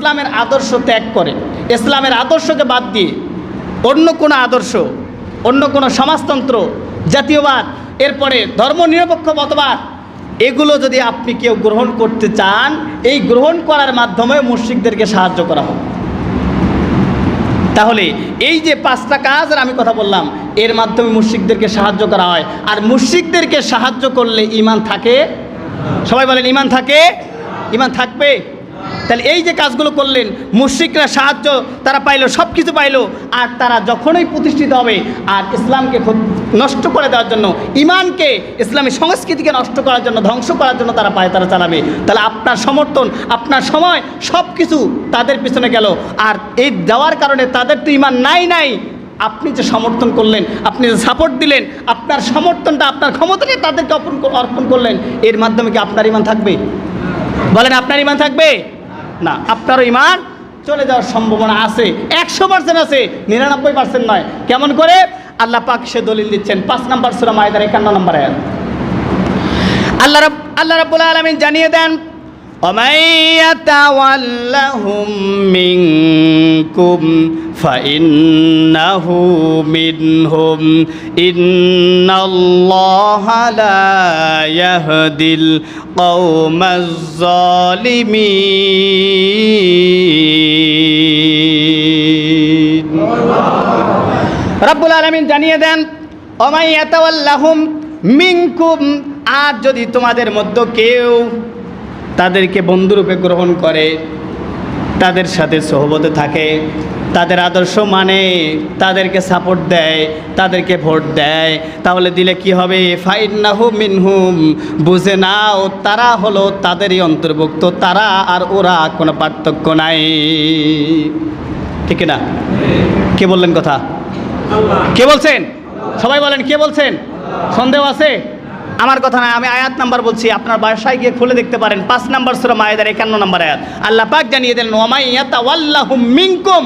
ইসলামের আদর্শ ত্যাগ করে। ইসলামের আদর্শকে বাদ দিয়ে অন্য কোনো আদর্শ, অন্য কোনো সমাজতন্ত্র, জাতীয়বাদ, এরপরে ধর্মনিরপেক্ষ মতবাদ, এগুলো যদি আপনি কেউ গ্রহণ করতে চান, এই গ্রহণ করার মাধ্যমে মুশ্রিকদেরকে সাহায্য করা হবে তাহলে এই যে পাঁচটা কাজ, আর আমি কথা বললাম, এর মাধ্যমে মুশ্রিকদেরকে সাহায্য করা হয়। আর মুশ্রিকদেরকে সাহায্য করলে ইমান থাকে? সবাই বলেন, ইমান থাকে? ইমান থাকবে? তাহলে এই যে কাজগুলো করলেন, মুশ্রিকরা সাহায্য তারা পাইলো সব কিছু পাইলো, আর তারা যখনই প্রতিষ্ঠিত হবে আর ইসলামকে নষ্ট করে দেওয়ার জন্য, ইমানকে, ইসলামী সংস্কৃতিকে নষ্ট করার জন্য, ধ্বংস করার জন্য তারা পায় তারা চালাবে। তাহলে আপনার সমর্থন, আপনার সময় সব কিছু তাদের পিছনে গেল। আর এই দেওয়ার কারণে তাদের তো ইমান নাই নাই। আপনি যে সমর্থন করলেন, আপনি যে সাপোর্ট দিলেন, আপনার সমর্থনটা, আপনার ক্ষমতাকে তাদেরকে অর্পণ অর্পণ করলেন, এর মাধ্যমে কি আপনার ইমান থাকবে? বলেন, আপনার ইমান থাকবে? না, আপনারও ইমান চলে যাওয়ার সম্ভাবনা আছে। একশো পার্সেন্ট আছে, নিরানব্বই পার্সেন্ট নয়। কেমন করে? আল্লাহ পাক সে দলিল দিচ্ছেন। পাঁচ নম্বর সুরা মায়দার একান্ন নম্বর আয়াত। আল্লাহ আল্লাহ রাব্বুল আলামিন জানিয়ে দেন ومن يتولهم منكم فإنه منهم إن الله لا يهدي القوم الظالمين রব্বুল আলমিন জানিয়ে দেন অমাই এতাওয়াল্লাহুম মিনকুম আর যদি তোমাদের মধ্যে কেউ তাদেরকে বন্ধুরূপে গ্রহণ করে, তাদের সাথে সহবতে থাকে, তাদের আদর্শ মানে তাদেরকে সাপোর্ট দেয়, তাদেরকে ভোট দেয়। তাহলে দিলে কি হবে? ফাইন্নাহু মিনহুম, বুঝে নাও তারা হলো তাদেরই অন্তর্ভুক্ত, তারা আর ওরা কোনো পার্থক্য নাই। ঠিক না? কে বললেন কথা? কে বলছেন? সবাই বলেন, কে বলছেন? সন্দেহ আছে? আমার কথা না আমি আয়াত নাম্বার বলছি আপনার বাসায় গিয়ে খুলে দেখতে পারেন। পাঁচ নাম্বার সুরা মায়েদার একান্ন নাম্বার আয়াত। আল্লাহ পাক জানিয়ে দেন ওমাইয়াতা ওয়াল্লাহুম মিনকুম।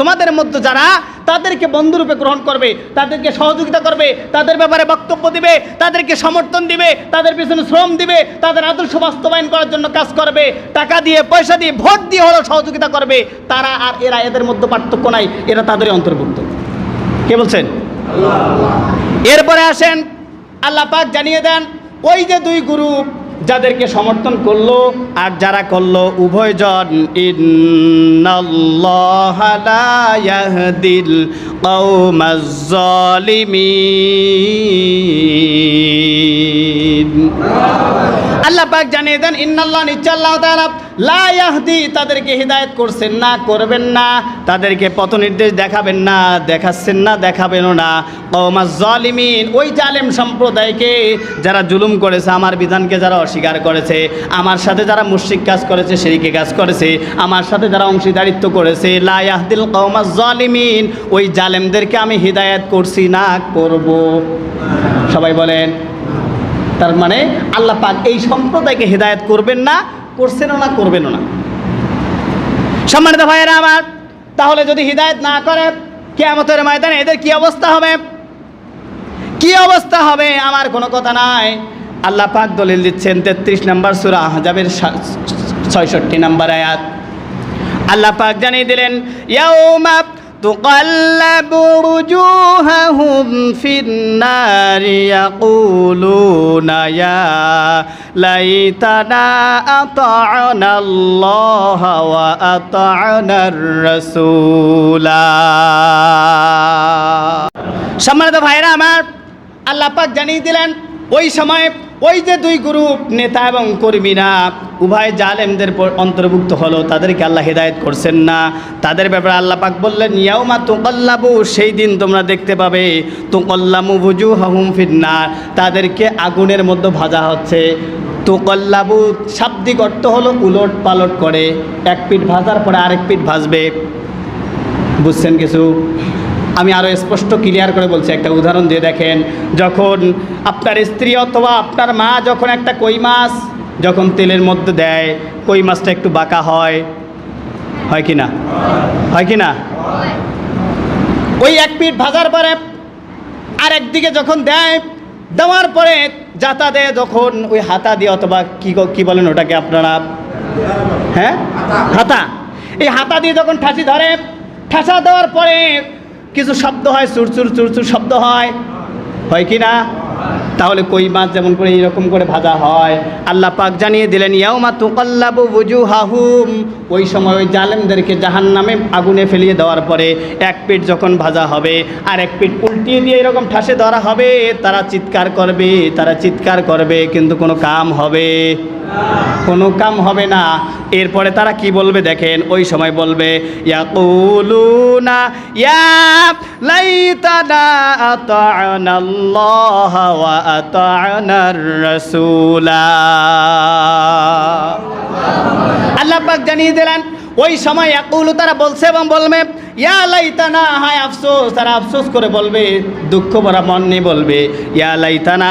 তোমাদের মধ্যে যারা তাদেরকে বন্ধুরূপে গ্রহণ করবে তাদেরকে সহযোগিতা করবে তাদের ব্যাপারে বক্তব্য দিবে তাদেরকে সমর্থন দিবে তাদের পিছনে শ্রম দিবে তাদের আদর্শ বাস্তবায়ন করার জন্য কাজ করবে টাকা দিয়ে পয়সা দিয়ে ভোট দিয়ে হলেও সহযোগিতা করবে তারা আর এরা এদের মধ্যে পার্থক্য নাই এরা তাদেরই অন্তর্ভুক্ত। কে বলছেন? এরপরে আসেন আল্লাহ পাক জানিয়ে দেন, ওই যে দুই গ্রুপ যাদেরকে সমর্থন করল আর যারা করল উভয়জন ইন্নাল্লাহ লা ইয়াহদিল কওমাজ জালিমিন আল্লাহ পাক জানিয়ে দেন, ইন্নাল্লাহ তাআলা লা ইয়াহদি, তাদেরকে হিদায়ত করছেন না, করবেন না। তাদেরকে পথ নির্দেশ দেখাবেন না, দেখাচ্ছেন না, দেখাবেনও না। কওমাজ জালিমিন, ওই জালেম সম্প্রদায়কে যারা জুলুম করেছে, আমার বিধানকে যারা অস্বীকার করেছে, আমার সাথে যারা মুশরিক কাজ করেছে সেদিকে কাজ করেছে, আমার সাথে যারা অংশীদারিত্ব করেছে, লা ইয়াহদিল কওমাজ জালিমিন, ওই জালেমদেরকে আমি হিদায়ত করছি না, করব। সবাই বলেন। তার মানে আল্লাহ পাক এই সম্প্রদায়কে হেদায়েত করবেন না করছেনও না, করবেনও না। সম্মানিত ভাইয়েরা আমার, তাহলে যদি হিদায়ত না করে, কেয়ামতের ময়দানে এদের কি অবস্থা হবে? কি অবস্থা হবে? আমার কোনো কথা নাই। আল্লাহ পাক দলিল দিচ্ছেন তেত্রিশ নম্বর সুরা আহজাবের ছয়ষট্টি নম্বর আয়াত। আল্লাহ পাক জানিয়ে দিলেন, ইয়াউমা تقلب وجوههم في النار يقولون يا ليتنا أطعنا الله وأطعنا الرسول সম্মানিত ভাইরা আমার আল্লাহ পাক জানিয়ে দিলেন ওই সময় ওই যে দুই গ্রুপ নেতা এবং কর্মীরা উভয় জালেমদের অন্তর্ভুক্ত হলো, তাদেরকে আল্লাহ হেদায়েত করছেন না। তাদের ব্যাপারে আল্লাহ পাক বললেন, ইয়াউমা তুকল্লাবু সেই দিন তোমরা দেখতে পাবে, তুকল্লামু বুজু হাহুম ফিন্নার তাদেরকে আগুনের মধ্যে ভাজা হচ্ছে। তুকল্লাবু শাব্দিক অর্থ হলো উলট পালট করে। এক পিঠ ভাজার পরে আরেক পিঠ ভাজবে। বুঝছেন কিছু? আমি আরও স্পষ্ট ক্লিয়ার করে বলছি, একটা উদাহরণ দিয়ে দেখেন, যখন আপনার স্ত্রী অথবা আপনার মা যখন একটা কই মাছ যখন তেলের মধ্যে দেয়, কই মাছটা একটু বাঁকা হয় হয় কি না? হয় কি না? ওই এক পিঠ ভাজার পরে আর একদিকে যখন দেয়, দেওয়ার পরে যাতা দেয় যখন ওই হাতা দিয়ে অথবা কী ক- বলেন ওটাকে আপনারা? হ্যাঁ? হাতা। এই হাতা দিয়ে যখন ঠাসি ধরে, ঠাসা দেওয়ার পরে কিছু শব্দ হয় চুরচুর চুরচুর শব্দ হয়। হয় কি না? তাহলে কই মাছ যেমন করে এইরকম করে ভাজা হয়। আল্লাহ পাক জানিয়ে দিলেন, ইয়াউমা তুকাল্লাবু বুজুহাহুম ওই সময় ওই জালেমদেরকে জাহান্নামে আগুনে ফেলিয়ে দেওয়ার পরে এক পিঠ যখন ভাজা হবে, আর এক পিঠ উল্টিয়ে দিয়ে এরকম ঠাসে ধরা হবে, তারা চিৎকার করবে, তারা চিৎকার করবে, কিন্তু কোনো কাম হবে। কোনো কাম হবে না। এরপরে তারা কি বলবে দেখেন, ওই সময় বলবে, ইয়াকুলুনা, ইয়া লাইতানা আতা'না আল্লাহ পাক জানিয়ে দিলেন ওই সময় একুল তারা বলছে এবং বলবে ইয়া হায় আফসোস, তারা আফসোস করে বলবে, দুঃখ ভরা মন নিয়ে বলবে, ইয়া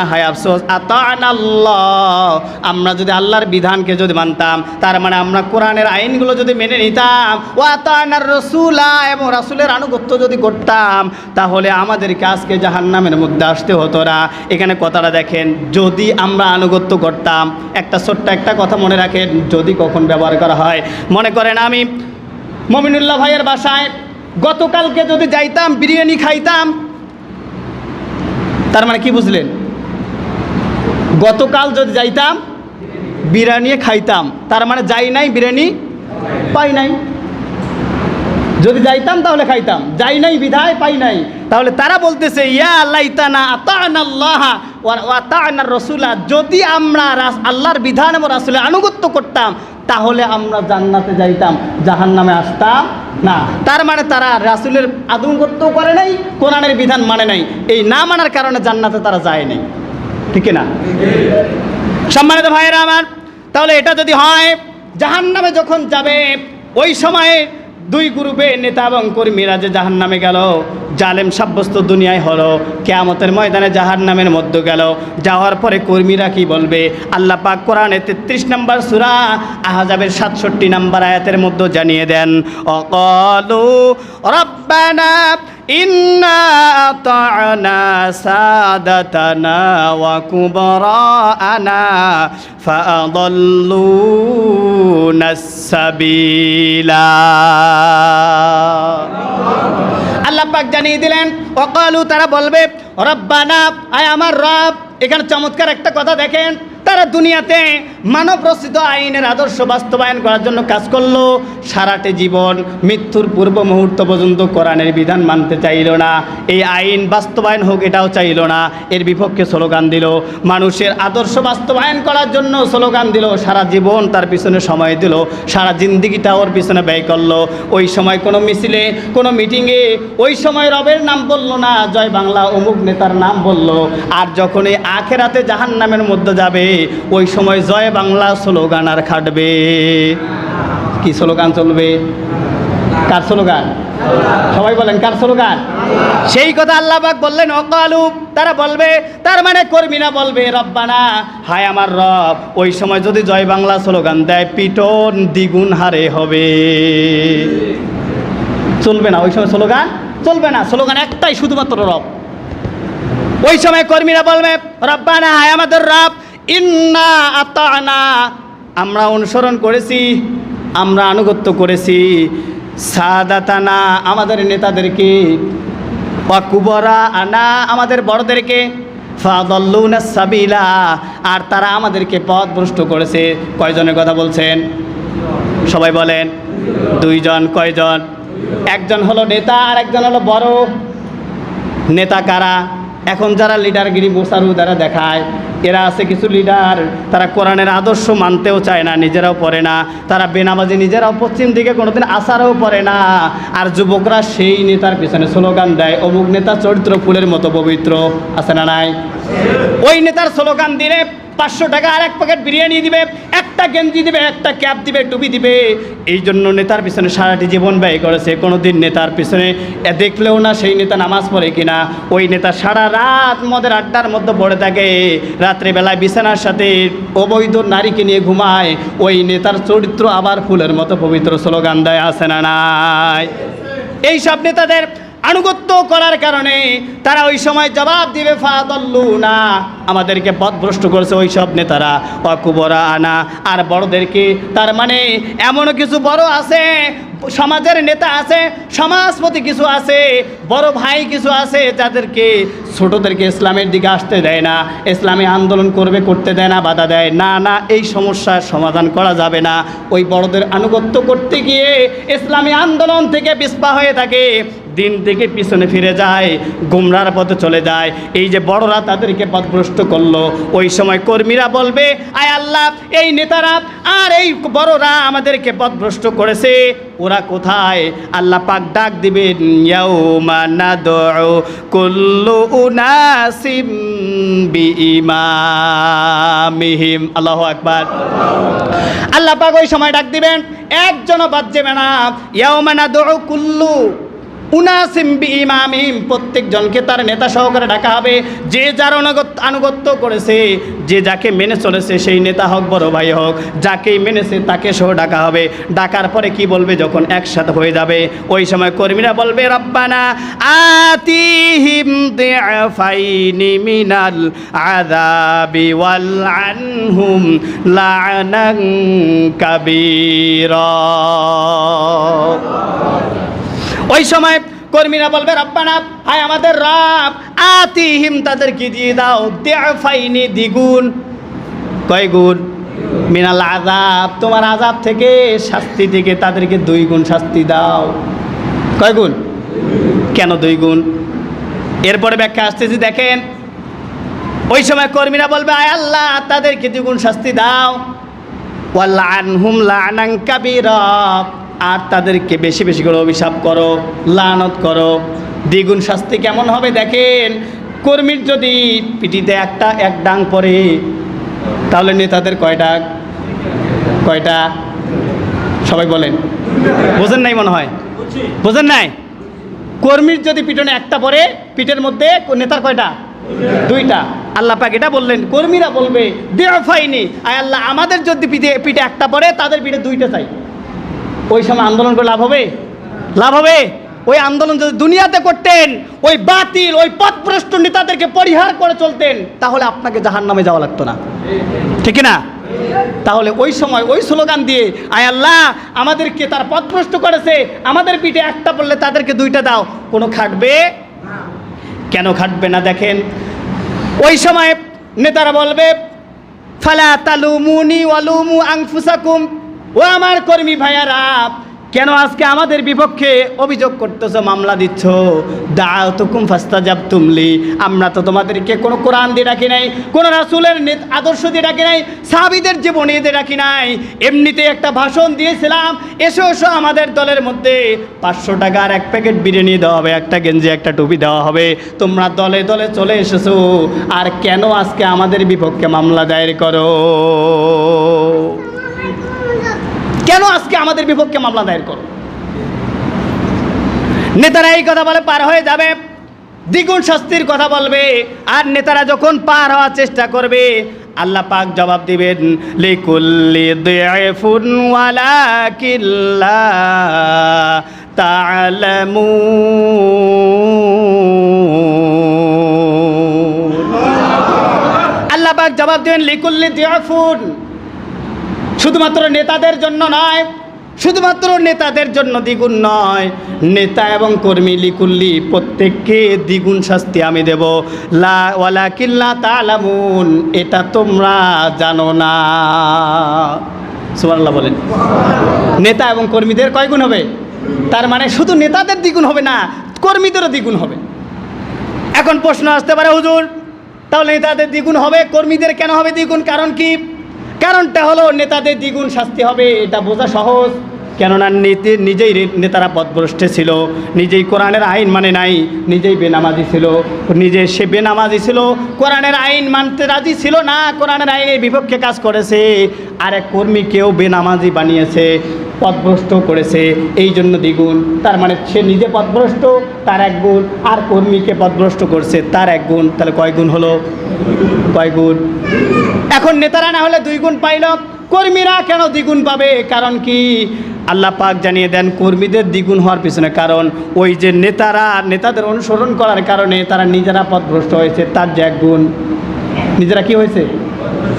হায় আফসোস আতান আল্লাহ আমরা যদি আল্লাহর বিধানকে যদি মানতাম, তার মানে আমরা কোরআনের আইনগুলো যদি মেনে নিতাম ও আতানার রসুলা, এবং রাসুলের আনুগত্য যদি করতাম, তাহলে আমাদেরকে আজকে জাহান্নামের মধ্যে আসতে হতো না। এখানে কথাটা দেখেন, যদি আমরা আনুগত্য করতাম, একটা ছোট্ট একটা কথা মনে রাখেন, যদি কখন ব্যবহার করা হয়। মনে করেন আমি মমিনুল্লাহ ভাইয়ের বাসায় গতকালকে যদি যাইতাম, বিরিয়ানি খাইতাম, তার মানে কি বুঝলেন? গতকাল যদি যাইতাম, বিরিয়ানি খাইতাম, তার মানে যাই নাই, বিরিয়ানি পাই নাই। যদি যাইতাম, তাহলে খাইতাম। যাই নাই, বিধায় পাই নাই। তাহলে তারা বলতেছে, ইয়া আল্লাহ আতান আল্লাহ আতানার রসুলা। যদি আমরা আল্লাহর বিধান এবং রাসুলের আনুগত্য করতাম তাহলে আমরা জান্নাতে যাইতাম জাহান নামে আসতাম না। তার মানে তারা রাসুলের আদমগত্য করে নাই, কোরআনের বিধান মানে নাই। এই না মানার কারণে জান্নাতে তারা যায় নাই। ঠিক না সম্মানিত ভাইয়েরা আমার, তাহলে এটা যদি হয় জাহান নামে যখন যাবে, ওই সময়ে দুই গ্রুপে নেতা এবং কর্মীরা যে জাহান নামে গেল, জালেম সাব্যস্ত দুনিয়ায় হলো, কেয়ামতের ময়দানে জাহার নামের মধ্যে গেল। যাওয়ার পরে কর্মীরা কি বলবে? আল্লাহ পাক কোরআনে তেত্রিশ নম্বর সুরা আহাজাবের সাতষট্টি নম্বর আয়াতের মধ্যে জানিয়ে দেন, অকল রব্বানা আল্লাপাক ওয়া জানিয়ে দিলেন অকালু তারা বলবে, রব্বানা, আয় আমার রব। এখানে চমৎকার একটা কথা দেখেন তারা দুনিয়াতে মানব রচিত আইনের আদর্শ বাস্তবায়ন করার জন্য কাজ করল। সারাটে জীবন মৃত্যুর পূর্ব মুহূর্ত পর্যন্ত কোরআনের বিধান মানতে চাইল না। এই আইন বাস্তবায়ন হোক এটাও চাইল না। এর বিপক্ষে স্লোগান দিল। মানুষের আদর্শ বাস্তবায়ন করার জন্য স্লোগান দিল। সারা জীবন তার পিছনে সময় দিল। সারা জিন্দিগিটা ওর পিছনে ব্যয় করল। ওই সময় কোনো মিছিলে, কোনো মিটিংয়ে ওই সময় রবের নাম বলল না। জয় বাংলা, অমুক নেতার নাম বলল। আর যখন এই আখেরাতে জাহান নামের মধ্যে যাবে ওই সময় জয় বাংলা স্লোগান আর খাটবে। কি স্লোগান চলবে? কার স্লোগান? সবাই বলেন, কার স্লোগান? সেই কথা আল্লাহ পাক বললেন, অকালু, তারা বলবে, তার মানে কর্মীরা বলবে, রব্বানা, হায় আমার রব, ওই সময় যদি জয় বাংলা স্লোগান দেয়, পিটন দ্বিগুণ হারে হবে। চলবে না, ওই সময় স্লোগান? চলবে না, স্লোগান একটাই শুধুমাত্র রব। ওই সময় কর্মীরা বলবে, রব্বানা, হায় আমাদের রব ইন্না আতানা, আমরা অনুসরণ করেছি, আমরা আনুগত্য করেছি। সাদাতানা, আমাদের নেতাদেরকে। অকুবরা আনা, আমাদের বড়দেরকে। ফাদল্লুনা সাবিলা, আর তারা আমাদেরকে পথ ভ্রষ্ট করেছে। কয়জনের কথা বলছেন? সবাই বলেন। দুইজন, কয়জন? একজন হলো নেতা আর একজন হলো বড়। নেতা কারা? এখন যারা লিডারগিরি মোসারু দ্বারা দেখায় এরা আছে কিছু লিডার তারা কোরআনের আদর্শ মানতেও চায় না, নিজেরাও পড়ে না। তারা বেনামাজি নিজেরাও পশ্চিম দিকে কোনোদিন আসারও পড়ে না। আর যুবকরা সেই নেতার পিছনে স্লোগান দেয়, অমুক নেতা চরিত্র ফুলের মতো পবিত্র। আছে না নাই? ওই নেতার স্লোগান দিলে পাঁচশো টাকা আর এক প্যাকেট বিরিয়ানি দিবে একটা গেঞ্জি দিবে, একটা ক্যাপ দিবে, টুপি দিবে। এই জন্য নেতার পিছনে সারাটি জীবন ব্যয় করেছে। কোনো দিন নেতার পিছনে দেখলেও না সেই নেতা নামাজ পড়ে কিনা। ওই নেতা সারা রাত মদের আড্ডার মধ্যে পড়ে থাকে। রাত্রেবেলায় বিছানার সাথে অবৈধ নারীকে নিয়ে ঘুমায়। ওই নেতার চরিত্র আবার ফুলের মতো পবিত্র স্লোগান দেয় আসে না নাই? এই সব নেতাদের আনুগত্য করার কারণে তারা ওই সময় জবাব দিবে ফাদল্লু না আমাদেরকে পথভ্রষ্ট করেছে ওই সব নেতারা। অকুবরা আনা আর বড়দেরকে, তার মানে এমনও কিছু বড় আছে, সমাজের নেতা আছে, সমাজপতি কিছু আছে বড় ভাই কিছু আছে যাদেরকে ছোটদেরকে ইসলামের দিকে আসতে দেয় না, ইসলামী আন্দোলন করবে, করতে দেয় না, বাধা দেয়। না না, এই সমস্যার সমাধান করা যাবে না। ওই বড়দের আনুগত্য করতে গিয়ে ইসলামী আন্দোলন থেকে পিসপা হয়ে থাকে। দিন থেকে পিছনে ফিরে যায়, গুমরার পথে চলে যায়। এই যে বড়রা তাদেরকে পথভ্রষ্ট করল, ওই সময় কর্মীরা বলবে, আয় আল্লাহ, এই নেতারা আর এই বড়রা আমাদেরকে পথভ্রষ্ট করেছে। ওরা কোথায়? আল্লাহ পাক ডাক দিবেন, ইয়াউমা নাদউ কুল্লু উনাসিম বিইমামিহিম আল্লাহু আকবার। আল্লাহ পাক ওই সময় ডাক দিবেন, একজনও বাদ যাবে না। ইয়াউমানা নাদউ কুল্লু। উনাসিম বি ইমামিম প্রত্যেকজনকে তার নেতা সহকারে ডাকা হবে। যে যার অনুগত আনুগত্য করেছে, যে যাকে মেনে চলেছে, সেই নেতা হোক, বড় ভাই হোক, যাকেই মেনেছে তাকে সহ ডাকা হবে। ডাকার পরে কি বলবে যখন একসাথে হয়ে যাবে? ওই সময় কর্মীরা বলবে, রব্বানা আতিহিম দিআফাইনি মিনাল আযাবি ওয়াল আনহুম লা'নান কাবীরা। ওই সময় কর্মীরা বলবে, রব্বানা, হায় আমাদের রাব, আতিহিম তাদের তাদেরকে দিয়ে দাও দেফাইনি দ্বিগুণ। কয় গুণ? মিনাল আজাব তোমার আজাব থেকে শাস্তি থেকে তাদেরকে দুই গুণ শাস্তি দাও। কয় গুণ? কেন দুই গুণ? এরপরে ব্যাখ্যা আসতেছি, দেখেন, ওই সময় কর্মীরা বলবে, আয় আল্লাহ, তাদেরকে দ্বিগুণ শাস্তি দাও। ওয়াল্লানহুম লানাং কাবীরা। আর তাদেরকে বেশি বেশি করে অভিশাপ করো, লানত করো। দ্বিগুণ শাস্তি কেমন হবে দেখেন? কর্মীর যদি পিটিতে একটা, এক ডাং পরে তাহলে নেতাদের কয়টা কয়টা? সবাই বলেন। বোঝেন নাই মনে হয়? বোঝেন নাই? কর্মীর যদি পিটনে একটা পরে পিঠের মধ্যে নেতার কয়টা? দুইটা। আল্লাহ পাক এটা বললেন। কর্মীরা বলবে, দেওয়া ফাইনি আয় আল্লাহ, আমাদের যদি পিঠে পিঠে একটা পরে তাদের পিঠে দুইটা চাই। ওই সময় আন্দোলন করে লাভ হবে? লাভ হবে? ওই আন্দোলন যদি দুনিয়াতে করতেন, ওই বাতিল, ওই পথভ্রষ্ট নেতাদেরকে পরিহার করে চলতেন, তাহলে আপনাকে জাহান নামে যাওয়া লাগতো না। ঠিক না তাহলে ওই সময় ওই স্লোগান দিয়ে, আয় আল্লাহ, আমাদেরকে তার পথভ্রষ্ট করেছে, আমাদের পিঠে একটা পড়লে তাদেরকে দুইটা দাও। কোনো খাটবে? কেন খাটবে না দেখেন? ওই সময় নেতারা বলবে, ফালা তালুমুনি ওয়ালুমু আংফুসাকুম ও আমার কর্মী ভাইয়ারা, কেন আজকে আমাদের বিপক্ষে অভিযোগ করতেছো, মামলা দিচ্ছ? দাও তুকুম ফাস্তা জাব তুমলি। আমরা তো তোমাদেরকে কোনো কোরআন দিয়ে ডাকি নাই, কোনো রাসুলের আদর্শ দিয়ে ডাকি নাই, সাহাবিদের জীবনী দিয়ে ডাকি নাই। এমনিতে একটা ভাষণ দিয়েছিলাম, এসো এসো আমাদের দলের মধ্যে। পাঁচশো টাকার এক প্যাকেট বিরিয়ানি দেওয়া হবে, একটা গেঞ্জি, একটা টুপি দেওয়া হবে। তোমরা দলে দলে চলে এসেছ। আর কেন আজকে আমাদের বিপক্ষে মামলা দায়ের করো? কেন আজকে আমাদের বিপক্ষে মামলা দায়ের করো? নেতারা এই কথা বলে পার হয়ে যাবে, দ্বিগুণ শাস্তির কথা বলবে, আর নেতারা যখন পার হওয়ার চেষ্টা করবে, আল্লাহ পাক জবাব দিবেন, লিকুল্লি দিআফুন ওয়ালাকিল্লা তা'লামুন আল্লাহ পাক জবাব দিবেন, লিকুল্লি দিআফুন শুধুমাত্র নেতাদের জন্য নয়, শুধুমাত্র নেতাদের জন্য দ্বিগুণ নয়, নেতা এবং কর্মী লিকুল্লি প্রত্যেককে দ্বিগুণ শাস্তি আমি দেব। লা ওয়ালা কিল্লা তালামুন এটা তোমরা জানো না। সুবহানাল্লাহ বলেন। নেতা এবং কর্মীদের কয় গুণ হবে? তার মানে শুধু নেতাদের দ্বিগুণ হবে না, কর্মীদেরও দ্বিগুণ হবে। এখন প্রশ্ন আসতে পারে, হুজুর, তাহলে নেতাদের দ্বিগুণ হবে, কর্মীদের কেন হবে দ্বিগুণ? কারণ কি? কারণটা হলো নেতাদের দ্বিগুণ শাস্তি হবে, এটা বোঝা সহজ। কেননা নেতে নিজেই নেতারা পথভ্রষ্টে ছিল, নিজেই কোরআনের আইন মানে নাই, নিজেই বেনামাজি ছিল। নিজে সে বেনামাজি ছিল, কোরআনের আইন মানতে রাজি ছিল না, কোরআনের আইনের বিপক্ষে কাজ করেছে। আর এক কর্মীকেও বেনামাজি বানিয়েছে পথভ্রষ্ট করেছে, এই জন্য দ্বিগুণ। তার মানে সে নিজে পথভ্রষ্ট, তার এক গুণ। আর কর্মীকে পথভ্রষ্ট করছে, তার এক গুণ। তাহলে কয় গুণ হলো? কয় গুণ? এখন নেতারা না হলে দুই গুণ পাইল। কর্মীরা কেন দ্বিগুণ পাবে? কারণ কি? আল্লাহ পাক জানিয়ে দেন, কর্মীদের দ্বিগুণ হওয়ার পিছনে কারণ ওই যে নেতারা, নেতাদের অনুসরণ করার কারণে তারা নিজেরা পথভ্রষ্ট হয়েছে, তার যে এক গুণ। নিজেরা কি হয়েছে?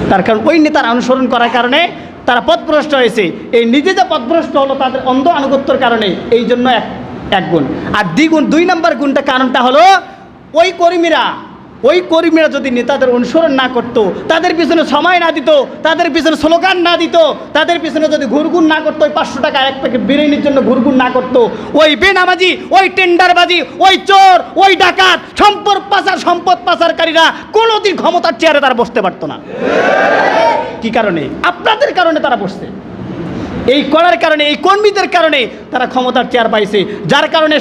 তার কারণ ওই নেতারা অনুসরণ করার কারণে তারা পথভ্রষ্ট হয়েছে। এই নিজে যে পথভ্রষ্ট হলো, তাদের অন্ধ আনুগত্যর কারণে এই জন্য এক এক গুণ আর দ্বিগুণ, দুই নম্বর গুণটা কারণটা হলো, ওই কর্মীরা ওই কর্মীরা যদি নেতাদের অনুসরণ না করত, তাদের পিছনে সময় না দিত, তাদের পিছনে স্লোগান না দিত, তাদের পিছনে যদি ঘুরগুন না করতো, ওই পাঁচশো টাকা এক প্যাকেট বিরিয়ানির জন্য ঘুরগুন না করতো, ওই বেনামাজি, ওই টেন্ডারবাজি, ওই চোর, ওই ডাকাত, সম্পদ পাচার, সম্পদ পাচারকারীরা কোনোদিন ক্ষমতার চেয়ারে তারা বসতে পারতো না। কি কারণে? আপনাদের কারণে তারা বসছে। এই করার কারণে, এই কর্মীদের কারণে তারা ক্ষমতার চেয়ার পাইছে। যার কারণে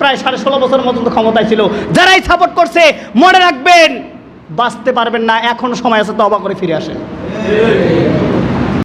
প্রায় সাড়ে ষোলো বছর মতন ক্ষমতায় ছিল। যারাই সাপোর্ট করছে, মনে রাখবেন, বাঁচতে পারবেন না, এখন সময় আছে তো অবাক করে ফিরে আসেন।